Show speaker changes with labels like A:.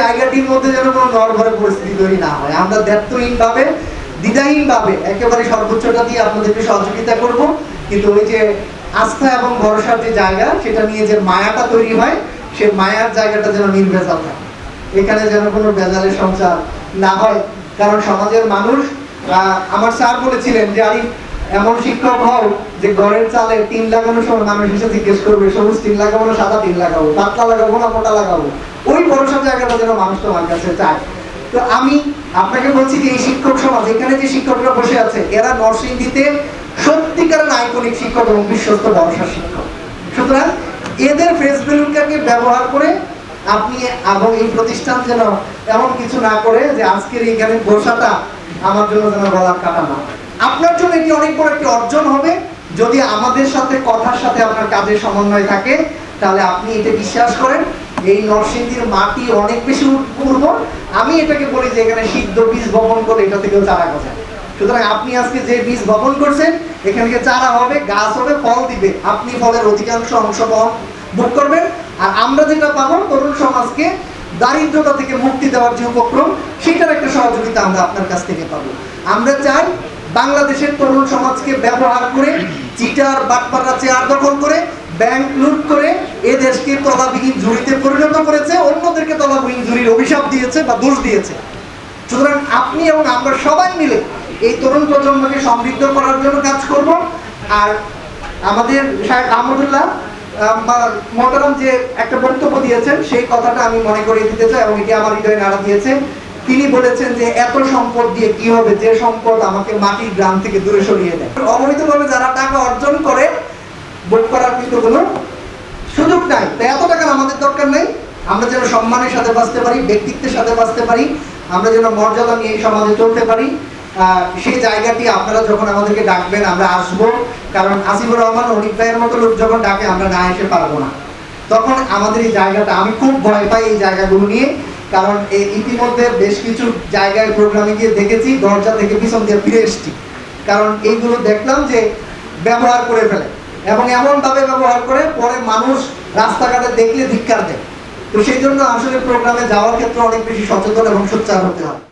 A: জায়গাটির মধ্যে যেন কোনো নড়ঘরে পরিস্থিতি তৈরি না হয়। আমরা দায়িত্বহীন ভাবে দ্বিধাহীন ভাবে একেবারে সর্বোচ্চটা দিয়ে আপনাদেরকে সহযোগিতা করব। কিন্তু ওই যে আস্থা এবং ভরসার যে জায়গা, সেটা নিয়ে যে মায়াটা তৈরি হয়, সে মায়ার জায়গাটা যেন নির্ভেজাল থাকে। এখানে যেন কোনো বেজালের সংসার না হয়। কারণ সমাজের মানুষ আমার স্যার বলেছিলেন যে, আরিফ, এমন শিক্ষক হও যে ঘরের চালে টিন লাগানোর সময় মানুষ এসে জিজ্ঞেস করবে, সবুজ টিন লাগাবো না সাদা টিন লাগাবো? পাতলা লাগাবো না মোটা লাগাবো? ওই ভরসার জায়গাটা যেন মানুষ তোমার কাছে চায়। তো আমি আপনাকে বলছি যে এই শিক্ষক সমাজ, এখানে যে শিক্ষকরা বসে আছে, এরা নরসিংদীতে সত্যিকারের আইকনিক শিক্ষক এবং বিশ্বস্ত ভরসা শিক্ষক। সুতরাং এদের ফেস ভ্যালুটাকে ব্যবহার করে আপনি এবং এই প্রতিষ্ঠান যেন এমন কিছু না করে যে আজকের এইখানে বসাটা আমার জন্য যেন গলার কাটা না। আপনার জন্য এটি অনেক বড় একটি অর্জন হবে। যদি আমাদের সাথে কথার সাথে আপনার কাজের সমন্বয় থাকে, তাহলে আপনি এটা বিশ্বাস করেন। এই নরসিংদীর মাটি অনেক বেশি উর্বর। আমি এটাকে বলি যে এখানে সিদ্ধ বীজ বপন করে এটা থেকেও চারা গজায়। সুতরাং আপনি আজকে যে বীজ বপন করছেন, এখান থেকে চারা হবে, গাছ হবে, ফল দিবে। আপনি ফলের অধিকাংশ অংশ বহন, ভোগ করবেন। আর আমরা যেটা পাবো, তরুণ সমাজকে দারিদ্রতা থেকে মুক্তি দেওয়ার যে উপক্রম, সেটার একটা সহযোগিতা আমরা আপনার কাছ থেকে পাবো। আমরা চাই বাংলাদেশের তরুণ সমাজকে ব্যবহার করে, চিটার বাটপাড়া চেয়ার দখল করে, ব্যাংক লুট করে এ দেশকে পরিণত করেছে অন্যদেরকে অভিশাপ দিয়েছে বা দোষ দিয়েছে। সুতরাং আপনি এবং আমরা সবাই মিলে এই তরুণ প্রজন্মকে সমৃদ্ধ করার জন্য কাজ করব। আর আমাদের আহমদুল্লাহ আহ, যে একটা বক্তব্য দিয়েছেন সেই কথাটা আমি মনে করিয়ে দিতে চাই এবং এটি আমার হৃদয়ে নাড়া দিয়েছে। তিনি বলেছেন যে এত সম্পদ দিয়ে কি হবে? যে সম্পদ আমাকে মাটির গ্রাম থেকে দূরে সরিয়ে দেয়। অবৈধভাবে যারা টাকা অর্জন করে ভোগ করার কিন্তু কোনো সুযোগ নাই। তো এত টাকার আমাদের দরকার নেই আমরা যেন সম্মানের সাথে বাঁচতে পারি, ব্যক্তিত্বের সাথে বাঁচতে পারি, আমরা যেন মর্যাদা নিয়ে এই সমাজে চলতে পারি। সেই জায়গাটি আপনারা যখন আমাদেরকে ডাকবেন, আমরা আসব। কারণ আসিফুর রহমান, অনিক ভাইয়ের মতো লোক যখন ডাকে, আমরা না এসে পারব না। তখন আমাদের এই জায়গাটা, আমি খুব ভয় পাই এই জায়গাগুলো নিয়ে। কারণ ইতিমধ্যে বেশ কিছু জায়গায় প্রোগ্রামে গিয়ে দেখেছি, দরজা থেকে পিছন দিয়ে ফিরে এসেছি। কারণ এইগুলো দেখলাম যে ব্যবহার করে ফেলে। এবং এমনভাবে ব্যবহার করে, পরে মানুষ রাস্তাঘাটে দেখলে ধিক্কার দেয়। তো সেই জন্য আসলে প্রোগ্রামে যাওয়ার ক্ষেত্রে অনেক বেশি সচেতন এবং সোচ্চার হতে হয়